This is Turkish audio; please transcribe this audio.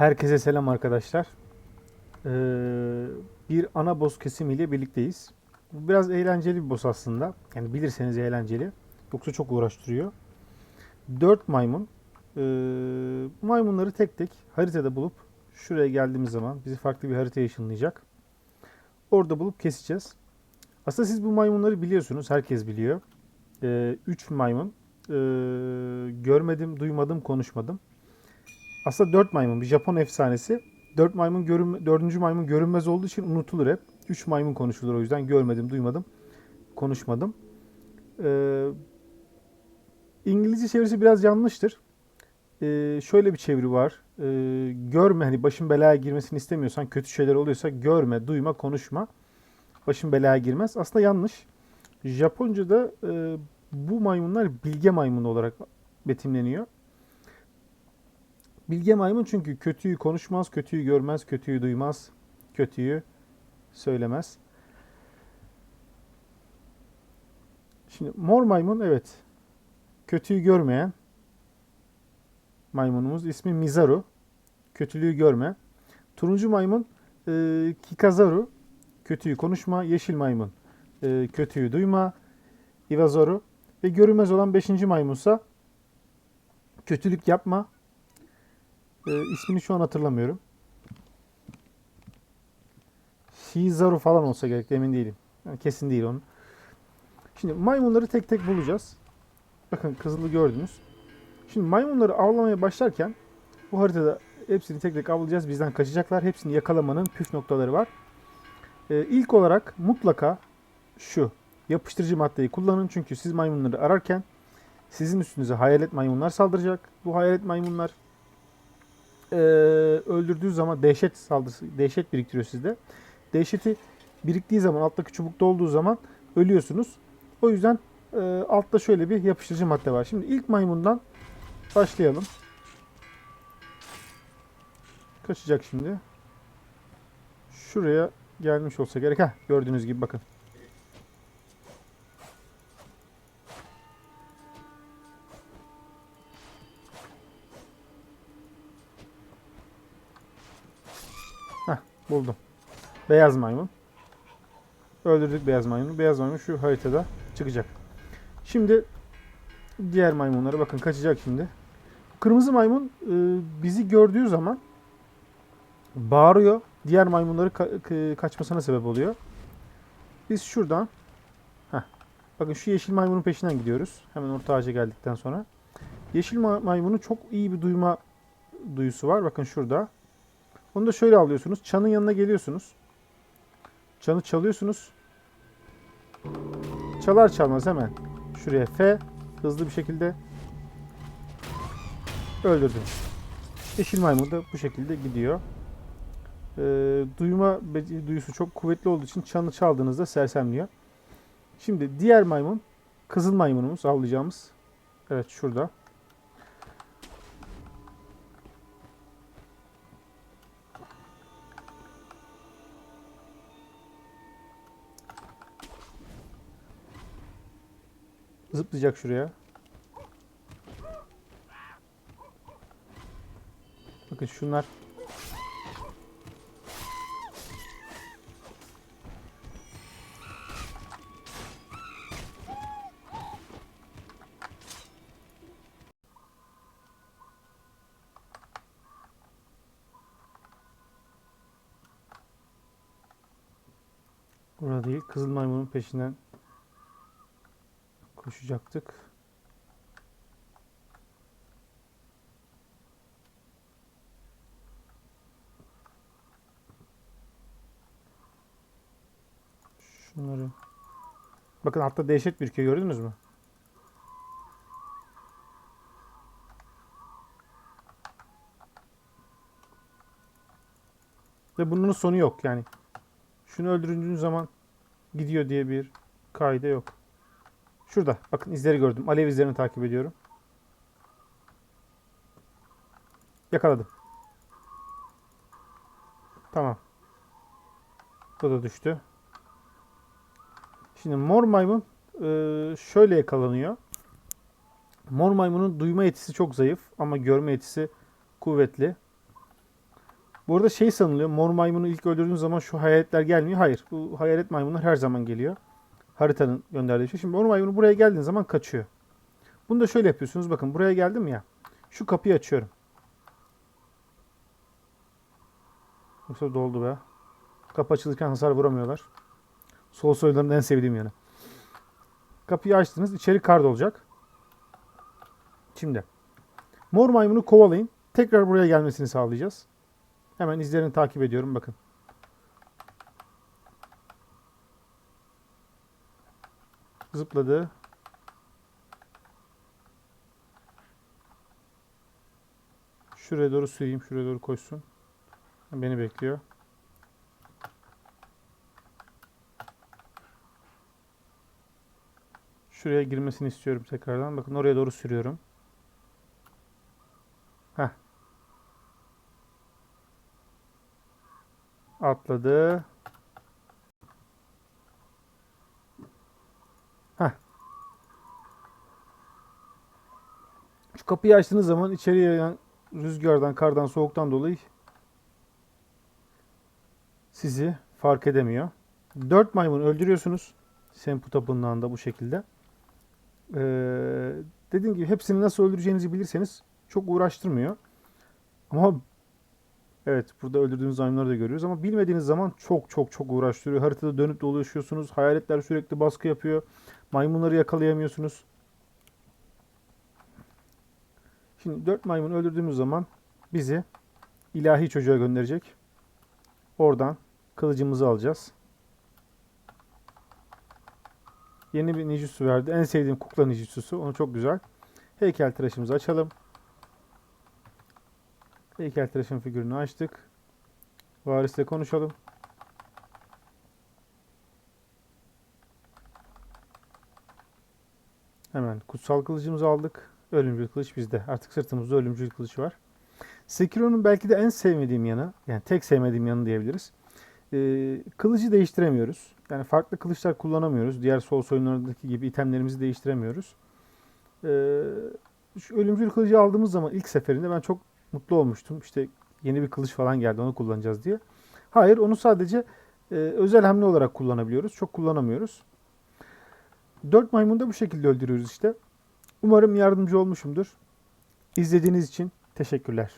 Herkese selam arkadaşlar. Ee, bir ana boss kesimiyle birlikteyiz. Bu biraz eğlenceli bir boss aslında. Yani bilirseniz eğlenceli. Yoksa çok uğraştırıyor. 4 maymun. Ee, maymunları tek tek haritada bulup şuraya geldiğimiz zaman bizi farklı bir haritaya ışınlayacak. Orada bulup keseceğiz. Aslında siz bu maymunları biliyorsunuz. Herkes biliyor. 3 maymun. Ee, görmedim, duymadım, konuşmadım. Aslında 4 maymun bir Japon efsanesi. 4 maymun görünme, 4. maymun görünmez olduğu için unutulur hep. 3 maymun konuşulur o yüzden görmedim, duymadım, konuşmadım. Ee, İngilizce çevirisi biraz yanlıştır. Ee, şöyle bir çeviri var. Ee, görme hani başın belaya girmesini istemiyorsan kötü şeyler oluyorsa görme, duyma, konuşma. Başın belaya girmez. Aslında yanlış. Japonca'da e, bu maymunlar bilge maymun olarak betimleniyor. Bilge maymun çünkü kötüyü konuşmaz, kötüyü görmez, kötüyü duymaz, kötüyü söylemez. Şimdi mor maymun evet kötüyü görmeyen maymunumuz ismi Mizaru. Kötülüğü görme. Turuncu maymun e, Kikazaru. Kötüyü konuşma. Yeşil maymun e, kötüyü duyma. Iwazoru. Ve görünmez olan beşinci maymunsa kötülük yapma. E, ismini şu an hatırlamıyorum. Shizaru falan olsa gerek emin değilim. Yani kesin değil onun. Şimdi maymunları tek tek bulacağız. Bakın kızılı gördünüz. Şimdi maymunları avlamaya başlarken bu haritada hepsini tek tek avlayacağız. Bizden kaçacaklar. Hepsini yakalamanın püf noktaları var. Ee, ilk olarak mutlaka şu yapıştırıcı maddeyi kullanın. Çünkü siz maymunları ararken sizin üstünüze hayalet maymunlar saldıracak. Bu hayalet maymunlar e, öldürdüğü zaman dehşet saldırısı, dehşet biriktiriyor sizde. Dehşeti biriktiği zaman, alttaki çubukta olduğu zaman ölüyorsunuz. O yüzden e, altta şöyle bir yapıştırıcı madde var. Şimdi ilk maymundan başlayalım. Kaçacak şimdi. Şuraya gelmiş olsa gerek. Heh, gördüğünüz gibi bakın. Buldum. Beyaz maymun. Öldürdük beyaz maymunu. Beyaz maymun şu haritada çıkacak. Şimdi diğer maymunlara bakın kaçacak şimdi. Kırmızı maymun e, bizi gördüğü zaman bağırıyor. Diğer maymunları ka- ka- kaçmasına sebep oluyor. Biz şuradan heh, bakın şu yeşil maymunun peşinden gidiyoruz. Hemen orta ağaca geldikten sonra. Yeşil ma- maymunun çok iyi bir duyma duyusu var. Bakın şurada. Onu da şöyle alıyorsunuz. Çanın yanına geliyorsunuz. Çanı çalıyorsunuz. Çalar çalmaz hemen şuraya F hızlı bir şekilde öldürdüm. Yeşil maymun da bu şekilde gidiyor. Ee, duyma duyusu çok kuvvetli olduğu için çanı çaldığınızda sersemliyor. Şimdi diğer maymun kızıl maymunumuz avlayacağımız. Evet şurada. Zıplayacak şuraya. Bakın şunlar. Burada değil. Kızıl maymunun peşinden koşacaktık. Şunları. Bakın altta dehşet bir köy gördünüz mü? Ve bunun sonu yok yani. Şunu öldürüldüğünüz zaman gidiyor diye bir kaide yok. Şurada. Bakın izleri gördüm. Alev izlerini takip ediyorum. Yakaladım. Tamam. Bu da düştü. Şimdi mor maymun e, şöyle yakalanıyor. Mor maymunun duyma yetisi çok zayıf ama görme yetisi kuvvetli. Bu arada şey sanılıyor. Mor maymunu ilk öldürdüğünüz zaman şu hayaletler gelmiyor. Hayır. Bu hayalet maymunlar her zaman geliyor. Haritanın gönderdiği şey. Şimdi mor maymunu buraya geldiğiniz zaman kaçıyor. Bunu da şöyle yapıyorsunuz. Bakın buraya geldim ya. Şu kapıyı açıyorum. Yoksa doldu be. Kapı açılırken hasar vuramıyorlar. Sol soyların en sevdiğim yanı. Kapıyı açtınız. içeri kart olacak. Şimdi. Mor maymunu kovalayın. Tekrar buraya gelmesini sağlayacağız. Hemen izlerini takip ediyorum. Bakın. Zıpladı. Şuraya doğru süreyim. Şuraya doğru koşsun. Beni bekliyor. Şuraya girmesini istiyorum tekrardan. Bakın oraya doğru sürüyorum. Heh. Atladı. Şu kapıyı açtığınız zaman içeriye yayılan rüzgardan, kardan, soğuktan dolayı sizi fark edemiyor. 4 maymun öldürüyorsunuz. Sempu tapınağında bu şekilde. Ee, dediğim gibi hepsini nasıl öldüreceğinizi bilirseniz çok uğraştırmıyor. Ama evet burada öldürdüğünüz maymunları da görüyoruz ama bilmediğiniz zaman çok çok çok uğraştırıyor. Haritada dönüp dolaşıyorsunuz. Hayaletler sürekli baskı yapıyor. Maymunları yakalayamıyorsunuz. Şimdi 4 maymun öldürdüğümüz zaman bizi ilahi çocuğa gönderecek. Oradan kılıcımızı alacağız. Yeni bir Nijutsu verdi. En sevdiğim kukla Nijutsu'su. Onu çok güzel. Heykeltıraşımızı açalım. Heykeltıraşın figürünü açtık. Varisle konuşalım. Hemen kutsal kılıcımızı aldık. Ölümcül kılıç bizde. Artık sırtımızda ölümcül kılıç var. Sekiro'nun belki de en sevmediğim yanı, yani tek sevmediğim yanı diyebiliriz. Ee, kılıcı değiştiremiyoruz. Yani farklı kılıçlar kullanamıyoruz. Diğer sol oyunlarındaki gibi itemlerimizi değiştiremiyoruz. Ee, şu ölümcül kılıcı aldığımız zaman ilk seferinde ben çok mutlu olmuştum. İşte yeni bir kılıç falan geldi onu kullanacağız diye. Hayır onu sadece e, özel hamle olarak kullanabiliyoruz. Çok kullanamıyoruz. Dört maymunu da bu şekilde öldürüyoruz işte. Umarım yardımcı olmuşumdur. İzlediğiniz için teşekkürler.